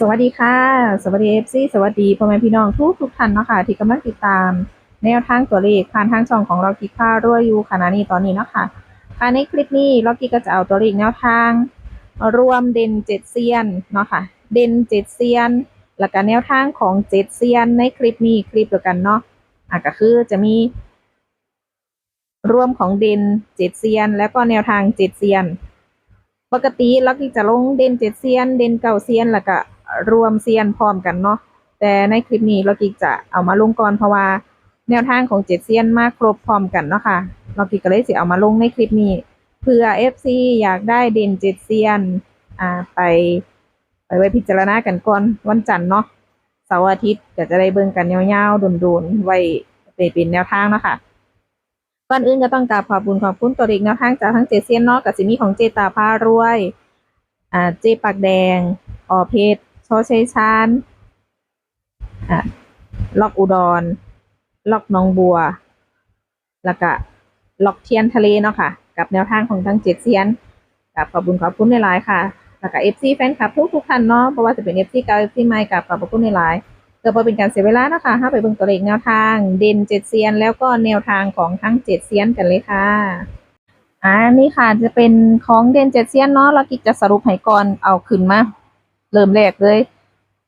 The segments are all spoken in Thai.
สวัสดีค่ะ สวัสดีเอฟซีสวัสดีพ่อแม่พี่น้องทุกทุกท่านเนาะค่ะที่กำลังติดตาม แนวทางตัวเลขผ่านทางช่องของเรากิค่ารวยอยู่ขณะนี้ตอนนี้เนาะค่ะค่ะในคลิปนี้เรากิก็จะเอาตัวเลขแนวทาง รวมเด่นเจ็ดเซียนเนาะค่ะเด่นเจ็ดเซียนแล้วก็แนวทางของเจ็ดเซียนในคลิปนี้คลิปเดียวกันเนาะอะก็คือจะมี รวมของเด่นเจ็ดเซียน แล้วก็แนวทางเจ็ดเซียน ปกติเราก็จะลงเด่นเจ็ดเซียน เด่นเก้าเซียนแล้วก็ รวมเซียนพร้อมกันเนาะแต่ในคลิปนี้เรากิจะเอามาลงก่อนเพราะว่าแนวทางของเจ็ดเซียนมาครบพร้อมกันเนาะค่ะเรากิก็เลยสิเอามาลงในคลิปนี้เพื่อ FC อยากได้เด่นเจ็ดเซียนอ่าไปไปไว้พิจารณากันก่อนวันจันทร์เนาะเสาร์อาทิตย์ก็จะได้เบิ่งกันยาวๆโดนๆไว้ไปเป็นแนวทางเนาะค่ะก่อนอื่นก็ต้องกราบขอบคุณขอบคุณตัวเด็กแนวทางจากทั้งเจเซียนเนาะกับสิมีของเจตาพารวย อ่าเจปากแดงออเพชร ชอชัยชานล็อกอุดร ล็อกหนองบัว แล้วก็ล็อกเทียนทะเลเนาะค่ะ กับแนวทางของทั้งเจ็ดเซียนกับขอบคุณขอบคุณในไลน์ค่ะ แล้วก็เอฟซีแฟนคลับทุกทุกท่านเนาะเพราะว่าจะเป็นเอฟซีเก่าเอฟซีใหม่กับขอบคุณในไลน์เพื่อเป็นการเสียเวลานะคะถ้าไปเบิ่งตัวเลขแนวทาง เด่นเจ็ดเซียน แล้วก็แนวทางของทั้งเจ็ดเซียนกันเลยค่ะอ่านี่ค่ะจะเป็นของเด่นเจ็ดเซียนเนาะแล้วกิจจะสรุปให้ก่อนเอาขึ้นมา เริ่มแรกเลย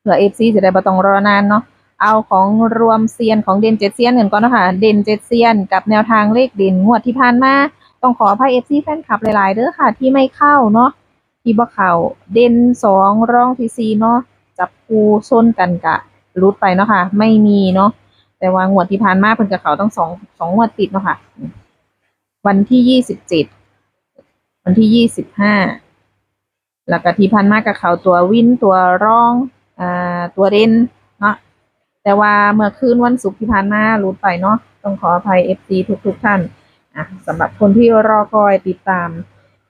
เผื่อเอฟซีจะได้บ่ต้องรอนานเนาะเอาของรวมเซียนของเด่นเจ็ดเซียนกันก่อนนะคะเด่นเจ็ดเซียนกับแนวทางเลขเด่นงวดที่ผ่านมาต้องขออภัยเอฟซีแฟนคลับหลายๆเด้อค่ะ ที่ไม่เข้าเนาะที่บ่เข้าเด่นสองรองที่สี่เนาะจับคูชนกันกะรุดไปเนาะค่ะ ไม่มีเนาะแต่ว่างวดที่ผ่านมาเพิ่นกับเขาต้องสองสองงวดติดเนาะค่ะ วันที่ยี่สิบเจ็ดวันที่ยี่สิบห้า แล้วก็ที่ผ่านมากกับเขาตัววินตัวร่องอ่าตัวเด่นเนาะแต่ว่าเมื่อคืนวันศุกร์ที่ผ่านมารุดไปเนาะต้องขออภัยเอฟซีทุกทุกๆท่านอะสำหรับคนที่รอคอยติดตาม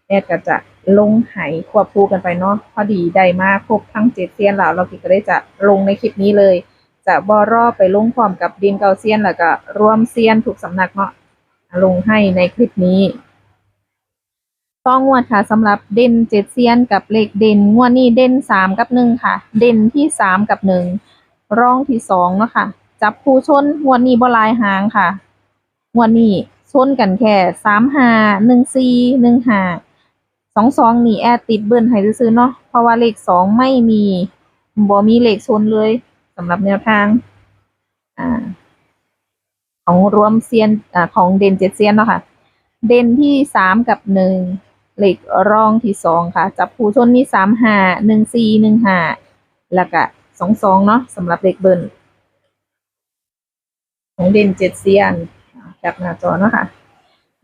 แอดก็จะลงไหควบคู่กันไปเนาะพอดีได้มาครบทั้งเจ็ดเซียนแล้วเราก็ได้จะลงในคลิปนี้เลย จะบอรอไปลงพร้อมกับดินเกาเซียนแล้วก็รวมเซียนถูกสำนักเนาะลงให้ในคลิปนี้ ต้องงวดค่ะสำหรับเด่นเจ็ดเซียนกับเลขเด่นงวดนี้เด่นสามกับหนึ่งค่ะ เด่นที่สามกับหนึ่งร่องที่สองเนาะค่ะ จับคู่ชนงวดนี้บลายหางค่ะงวดนี้ชนกันแค่สามห้าหนึ่งสี่หนึ่งหาสองสองนี่แอดติดเบิ้ลให้ซื้อเนาะเพราะว่าเลขสองไม่มีบ่มีเลขชนเลยสำหรับแนวทางอ่าของรวมเซียนอ่าของเด่นเจ็ดเซียนเนาะค่ะ เด่นที่สามกับหนึ่ง เหล็กรองที่สองค่ะ จับผู้ชนมีสามห้าหนึ่งสี่หนึ่งห้าแล้วก็สองสองเนาะสำหรับเลขเบิร์นของเด่นเจ็ดเซียนจับหน้าจอเนาะค่ะ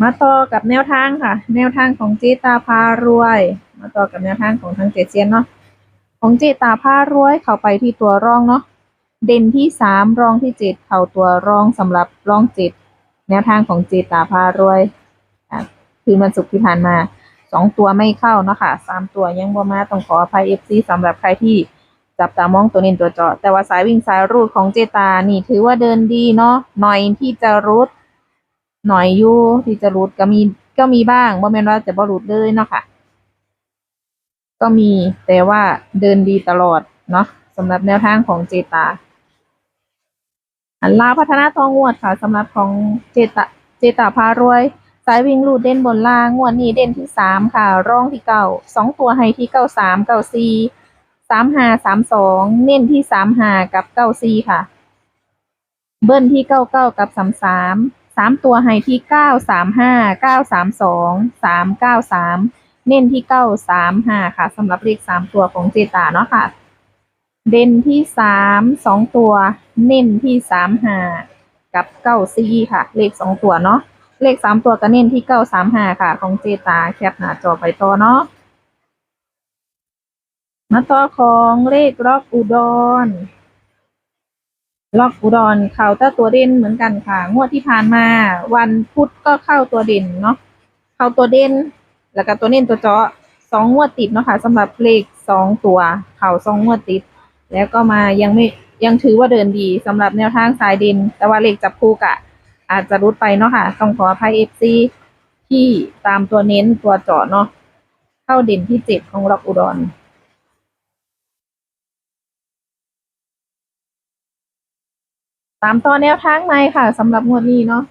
มาต่อกับแนวทางค่ะ แนวทางของเจตาพารวย มาต่อกับแนวทางของทางเจ็ดเซียนเนาะของเจตาผ้ารวยเข้าไปที่ตัวรองเนาะเด่นที่สามรองที่เจ็ดเข้าตัวรองสำหรับรองเจ็ดแนวทางของเจตาผ้ารวยคือมันสุกร์ที่ผ่านมา สองตัวไม่เข้าเนาะค่ะสามตัวยังบ่มาต้องขออภัยเอฟซีสำหรับใครที่จับตามองตัวน้นตัวเจาะแต่ว่าสายวิ่งสายรูดของเจตานี่ถือว่าเดินดีเนาะหน่อยที่จะรูดหน่อยอยู่ที่จะรูดก็มีก็มีบ้างบ่แม่นว่าจะบ่รูดเลยเนาะค่ะ ก็มีแต่ว่าเดินดีตลอดเนาะสำหรับแนวทางของเจตาอันลาพัฒนาทองงวดค่ะสำหรับของเจตาเจตาพารวยายวิ่งลูดเด่นบนล่างงวดนี้เด่นที่สามค่ะร่องที่เก้าสองตัวให้ที่เก้าสามเก้าสี่สามห้าสามสองเน้นที่สามห้ากับเก้าสี่ค่ะ เบิ้ลที่เก้าเก้ากับสามสามสามตัวให้ที่เก้าสามห้าเก้าสามสองสามเก้าสามเน้นที่เก้าสามห้าค่ะสำหรับเลขสามตัวของเจตาเนาะค่ะ เด่นที่สามสองตัว เน้นที่สามห้ากับเก้าสี่ค่ะ เลขสองตัวเนาะ เลขสามตัวก็เน้นที่เก้าสามห้าค่ะ ของเจตาแคปหน้าจอไปต่อเนาะมาต่อของเลขล็อกอุดรล็อกอุดรเข้าแต่ตัวเด่นเหมือนกันค่ะ งวดที่ผ่านมา วันพุธก็เข้าตัวเด่นเนาะเข้าตัวเด่น แล้วก็ตัวเน้นตัวเจาะสองงวดติดเนาะค่ะสำหรับเลขสองตัวเข่าสองงวดติด แล้วก็มายังไม่ยังถือว่าเดินดีสำหรับแนวทางสายดิน แต่ว่าเลขจับคู่กะ อาจจะรุดไปเนาะค่ะ ต้องขออภัยเอฟซีที่ตามตัวเน้นตัวเจาะเนาะเข้าเด่นที่เจ็ดของล็อกอุดรตามต่อแนวทางในค่ะสำหรับงวดนี้เนาะ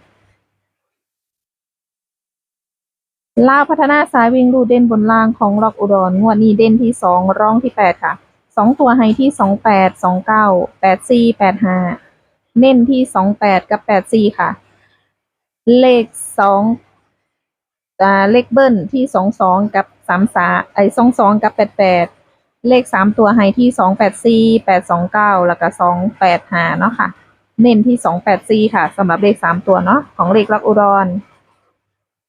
ลาวพัฒนาสายวิ่งรูเด่นบนล่างของล็อกอุดรงวดนี้เด่นที่สองร่องที่แปดค่ะสองตัวไฮที่สองแปดสองเก้าแปดสี่แปดห้าเน้นที่สองแปดกับแปดสี่ค่ะ เลขสองเลขเบิ้ลที่สองสองกับสามสาไอสองสองกับแปดแปดเลขสามตัวให้ที่สองแปดสี่แปดสองเก้าแล้วก็สองแปดห้าเนาะค่ะ เน้นที่สองแปดสี่ค่ะสำหรับเลขสามตัวเนาะของเลขลักอุดร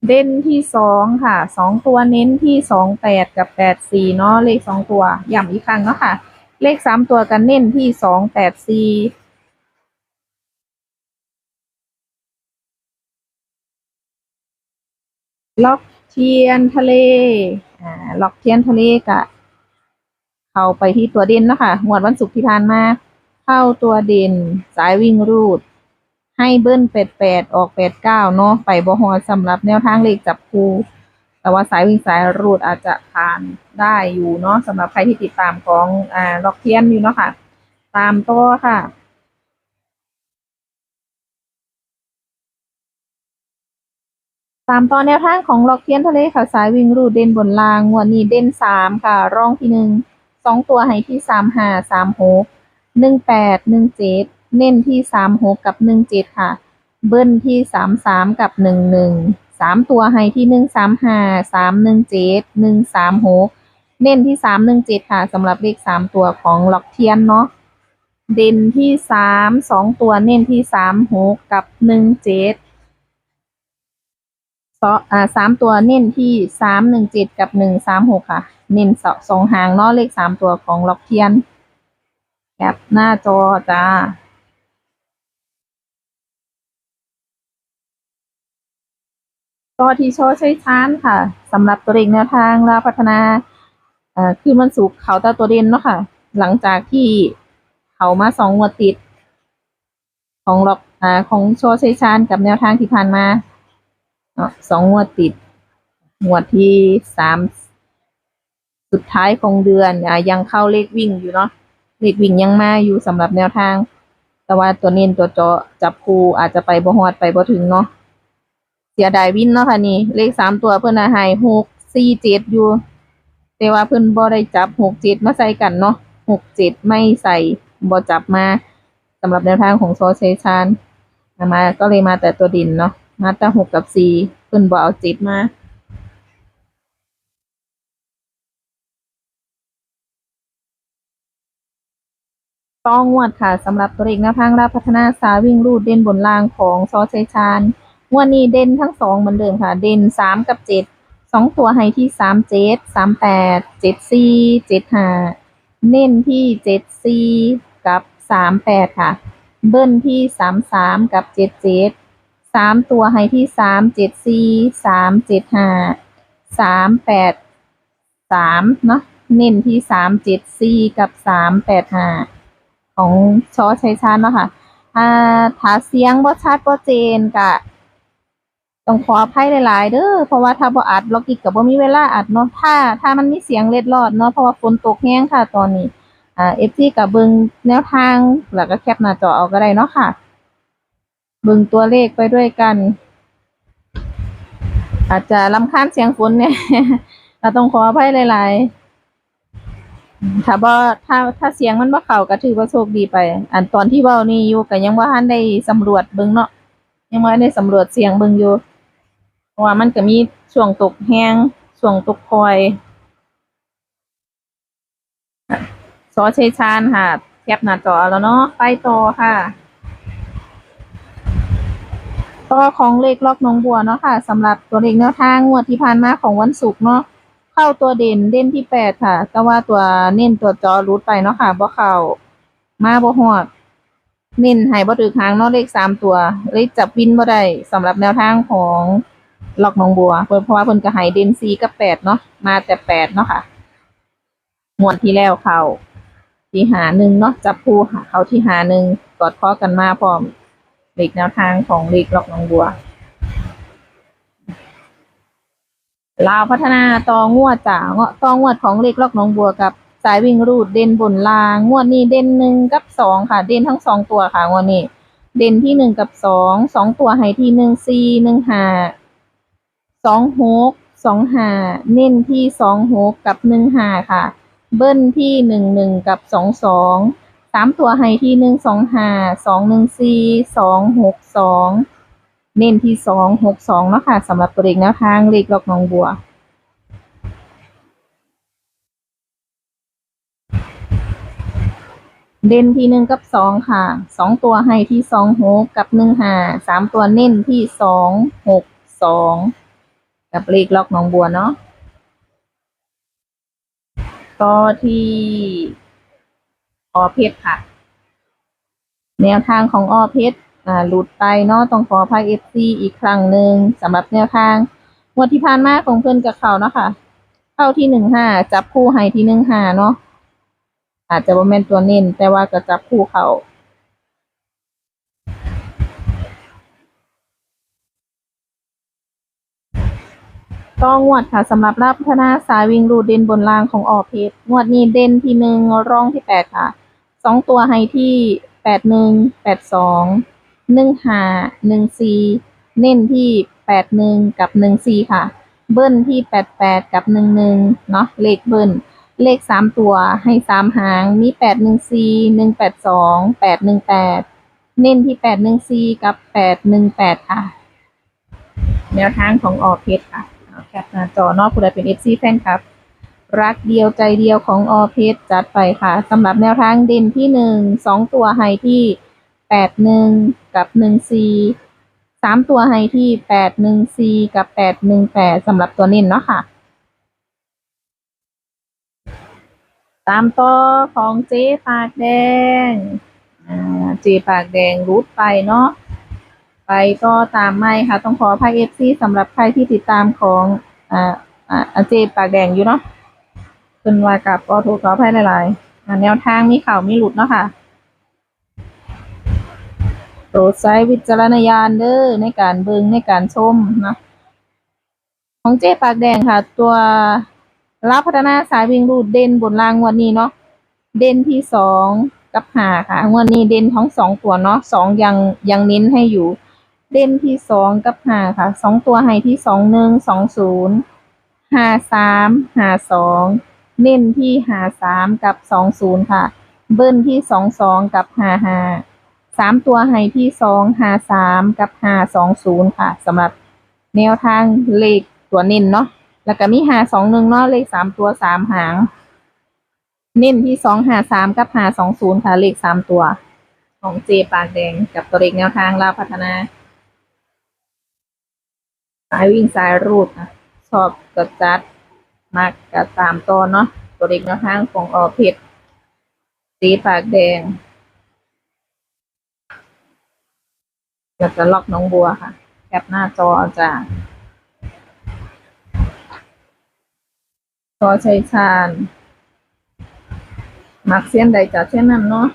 เด่นที่สองค่ะสองตัวเน้นที่สองแปดกับแปดสี่เนาะเลขสองตัวย้ำอีกครั้งเนาะค่ะ เลขสามตัวกันเน้นที่สองแปดสี่ ล็อกเทียนทะเล อ่า ล็อกเทียนทะเลกะ เข้าไปที่ตัวเด่นเนาะค่ะงวดวันศุกร์ที่ผ่านมา เข้าตัวเด่น สายวิ่งรูด ให้เบิ้ลแปดแปดออกแปดเก้าเนาะ ไปบ่ฮอดสำหรับแนวทางเลขจับคูแต่ว่าสายวิ่งสายรูดอาจจะผ่านได้อยู่เนาะสำหรับใครที่ติดตามของ อ่า ล็อกเทียนอยู่เนาะค่ะ ตามตัวค่ะ ตามตอแนวทางของล็อกเทียนทะเลค่ะสายวิ่งรูดเด่นบนรางงวดนี้เด่นสามค่ะร่องที่หนึ่งสองตัวให้ที่สามห้าสามหกหนึ่งแปดหนึ่งเจ็ดเน้นที่สามหกกับหนึ่งเจ็ดค่ะ เบิ้ลที่สามสามกับหนึ่งหนึ่งสามตัวให้ที่หนึ่งสามห้าสามหนึ่งเจ็ดหนึ่งสามหกเน้นที่สามหนึ่งเจ็ดค่ะสำหรับเลขสามตัวของล็อกเทียนเนาะเด่นที่สามสองตัวเน้นที่สามหกกับหนึ่งเจ็ด สองอ่าสามตัวเน้นที่สามหนึ่งเจ็ดกับหนึ่งสามหกค่ะ เน้นสองสองหางเนาะเลขสามตัวของล็อกเทียนแคปหน้าจอจ้าก็ที่โชว์ใช้ช้านค่ะสำหรับตัวเลขแนวทางลาพัฒนาอ่อคือมันสุกร์เขาแตาตัวเด่นเนาะค่ะ หลังจากที่เขามาสองงวดติด ของล็อกอ่าของโชว์ใช้ช้านกับแนวทางที่ผ่านมา นาะสองงวดติดงวดที่สามสุดท้ายของเดือนอะยังเข้าเลขวิ่งอยู่เนาะเลขวิ่งยังมาอยู่สำหรับแนวทาง แต่ว่าตัวเน้นตัวเจาะจับคูอาจจะไปบ่ฮอดไปบ่ถึงเนาะเสียดายวินเนาะค่ะนี่ เลขสามตัวเพิ่นน่ะให้หกสี่เจ็ดอยู่ แต่ว่าเพิ่อนบ่ได้จับหกเจ็ดมาใส่กันเนาะหกเจ็ดไม่ใส่บ่จับมาสำหรับแนวทางของโซเชชานมาก็เลยมาแต่ตัวดินเนาะ มาแต่หกกับสี่เพิ่นบ่เอาเจ็ดมาต้องงวดค่ะสำหรับตัวเลขแนวทางราบพัฒนาสาวิ่งรูดเด่นบนล่างของซอเชชานงวดนี้เด่นทั้งสองเหมือนเดิมค่ะ เด่นสามกับเจ็ดสองตัวให้ที่สามเจ็ดสามแปดเจ็ดสี่เจ็ดห้าเน้นที่เจ็ดสี่กับสามแปดค่ะ เบิ้ลที่สามสามกับเจ็ดเจ็ด สามตัวให้ที่สามเจ็ดสี่สามเจ็ดห้าสามแปดสามเนาะเน้นที่สามเจ็ดสี่กับสามแปดห้าของชอชัยชาญเนาะค่ะถ้าถ้าเสียงบ่ชัดบ่เจนก็ต้องขออภัยหลายๆเด้อเพราะว่าถ้าบ่อัดล็อกอีกก็บ่มีเวลาอัดเนาะถ้า ถ้ามันมีเสียงเล็ดลอดเนาะเพราะว่าฝนตกแห้งค่ะ ตอนนี้อ่า FC ก็เบิงแนวทางแล้วก็แคปหน้าจอเอาก็ได้เนาะค่ะ เบิ่งตัวเลขไปด้วยกัน อาจจะรำคาญเสียงฝนเนี่ยเราต้องขออภัยหลายๆถ้าบ่ถ้าถ้าเสียงมันบ่เข้าก็ถือว่าโชคดีไป อันตอนที่เว้านี่อยู่ก็ยังบ่าทันได้สำรวจเบิ่งเนาะยังบ่ทันได้สำรวจเสียงเบิ่งอยู่เพราะว่ามันก็มีช่วงตกแห้งช่วงตกคอยสอเชยชาญค่ะแคปหน้าจอแล้วเนาะไปต่อค่ะ ต่อของเลขล็อกน้องบัวเนาะค่ะสำหรับตัวเลขแนวทางงวดที่ผ่านมาของวันศุกร์เนาะเข้าตัวเด่นเด่นที่แปดค่ะ แต่ว่าตัวเน้นตัวจอรูดไปเนาะค่ะบ่เข้ามาบ่ฮอดเน้นให้บ่ถือค้างเนาะเลขสามตัวเลยจับวินบ่ได้สำหรับแนวทางของล็อกหนองบัวเพิ่นเพราะว่าเพิ่นก็ให้เด่นสี่กับแปดเนาะมาแต่แปดเนาะค่ะงวดที่แล้วเข้าที่หาหนึ่งเนาะจับคู่หาเข้าที่หาหนึ่งกอดข้อกันมาพร้อม เลขแนวทางของเลขล็อกหนองบัวลาวพัฒนาต่องวดจ่าเงาะต่องวดของเลขล็อกน้องบัวกับสายวิ่งรูดเด่นบนลางงวดนี้เด่นหนึ่งกับสองค่ะ เด่นทั้งสองตัวค่ะงวดนี้ เด่นที่หนึ่งกับสองสองตัวให้ที่หนึ่งสี่หนึ่งห้าสองหกสองห้าเน้นที่สองหกกับหนึ่งห้าค่ะ เบิ้ลที่หนึ่งหนึ่งกับสองสอง สามตัวให้ที่หนึ่งสองห้าสองหนึ่งสี่สองหกสองเน้นที่สองหกสองเนาะค่ะสำหรับตัวเลขแนวทางเลขลอกหนองบัวเด่นที่หนึ่งกับสองค่ะสองตัวให้ที่สองหกกับหนึ่งห้าสามตัวเน้นที่สองหกสองกับเลขล็อกหนองบัวเนาะก็ที่ ออเพชรค่ะ แนวทางของออเพชรอ่าหลุดไปเนาะต้องขอภัยเอฟซีอีกครั้งหนึ่งสำหรับแนวทางงวดที่ผ่านมาของเพื่อนกับเขาเนาะค่ะ เข้าที่หนึ่งห้าจับคู่ให้ที่หนึ่งห้าเนาะอาจจะว่าแม่นตัวเน้นแต่ว่าก็จับคู่เขาก็งวดค่ะสำหรับรับพัฒนาสายวิ่งรูดเด่นบนล่างของออเพชรงวดนี้เด่นที่หนึ่งร่องที่แปดค่ะ สองตัวให้ที่แปดหนึ่งแปดสองหนึ่งหาหนึ่งสี่เน้นที่แปดหนึ่งกับหนึ่งสี่ค่ะ เบิ้ลที่แปดแปดกับหนึ่งหนึ่งเนาะเลขเบิ้ลเลขสามตัวให้สามหางมีแปดหนึ่งสี่หนึ่งแปดสองแปดหนึ่งแปดเน้นที่แปดหนึ่งสี่กับแปดหนึ่งแปดค่ะ แนวทางของออเพชรค่ะเอาแคปหน้าจอนอกผู้ใดเป็นเอฟซีแฟนครับ รักเดียวใจเดียวของออเพชรจัดไปค่ะสำหรับแนวทางเด่นที่หนึ่งสองตัวให้ที่แปดหนึ่งกับหนึ่งสี่สามตัวให้ที่แปดหนึ่งสี่กับแปดหนึ่งแปดสำหรับตัวเน้นเนาะค่ะ ตามต่อของเจ๊ปากแดงเจ๊ปากแดงรูดไปเนาะไปก็ตามไม่ค่ะ ต้องขออภัยเอฟซีสำหรับใครที่ติดตามของอ่าอ่าเจ๊ปากแดงอยู่เนาะ เป็นว่ากับก็ถูกขออภัยหลายๆแนวทางมีข่าวมีหลุดเนาะค่ะโปรดใช้วิจารณญาณเด้อในการเบิ่งในการชมนะของเจ๊ปากแดงค่ะ ตัวรับพัฒนาสายวิ่งรูดเด่นบนรางวันนี้เนาะเด่นที่สองกับหาค่ะวันนี้เด่นทั้งสองตัวเนาะสองยังยังเน้นให้อยู่ เด่นที่สองกับหาค่ะสองตัวให้ที่สองหนึ่งสองศูนย์ห้าสามห้าสอง เน้นที่หาสามกับสองศูนย์ค่ะ เบิ้ลที่สองสองกับหาห้าสามตัวให้ที่สองหาสามกับหาสองศูนย์ค่ะสำหรับแนวทางเลขตัวเน้นเนาะแล้วก็มีหาสองหนึ่งเนาะเลขสามตัวสามหาง เน้นที่สองหาสามกับหาสองศูนย์ค่ะเลขสามตัว ของเจปากแดงกับตัวเลขแนวทางลาพัฒนาสายวิ่งสายรูดนะชอบกระจัด มากกับตามตัวเนาะตัวเลขแนวทางของออเพชรเจปากแดงแล้วก็ล็อกน้องบัวค่ะ แคปหน้าจอเอาจ้าซอชัยชาญมักเสียนใดจากเช่นนั้นเนาะ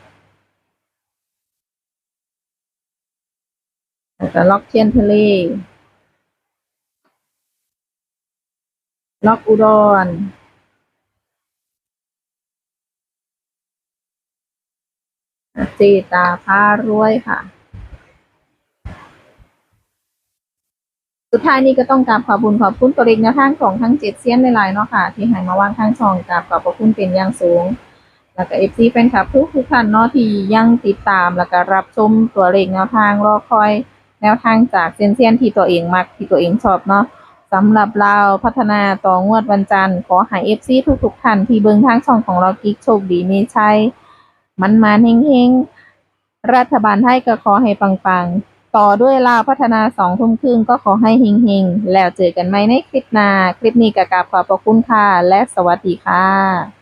แล้วก็ล็อกเทียนทะเล ล็อกอุดรเจตาพารวยค่ะ สุดท้ายนี้ก็ต้องกราบขอบคุณขอบคุณตัวเลขแนวทางของทั้งเจ็ดเซียนในลน์เนาะค่ะ ที่ให้มาวางข้างช่องกราบขอบพระคุณเป็นอย่างสูง แล้วก็เอฟซีแฟนคลับทุกทุกท่านเนาะที่ยังติดตามแล้วก็รับชมตัวเลขแนวทางรอคอย แนวทางจากเซียนเซียนที่ตัวเองมักที่ตัวเองชอบเนาะ สำหรับเราพัฒนาต่องวดวันจันทร์ขอให้เอฟซีทุกๆท่านที่เบิ่งทางช่องของเรากิ๊กโชคดีมีชัยมันมาเฮงๆ รัฐบาลไทยก็ขอให้ปังๆ ต่อด้วยลาวพัฒนาสองทุ่มครึ่งก็ขอให้เฮงๆ แล้วเจอกันไหมในคลิปหน้า คลิปนี้ก็กาบขอบพระคุณค่ะ และสวัสดีค่ะ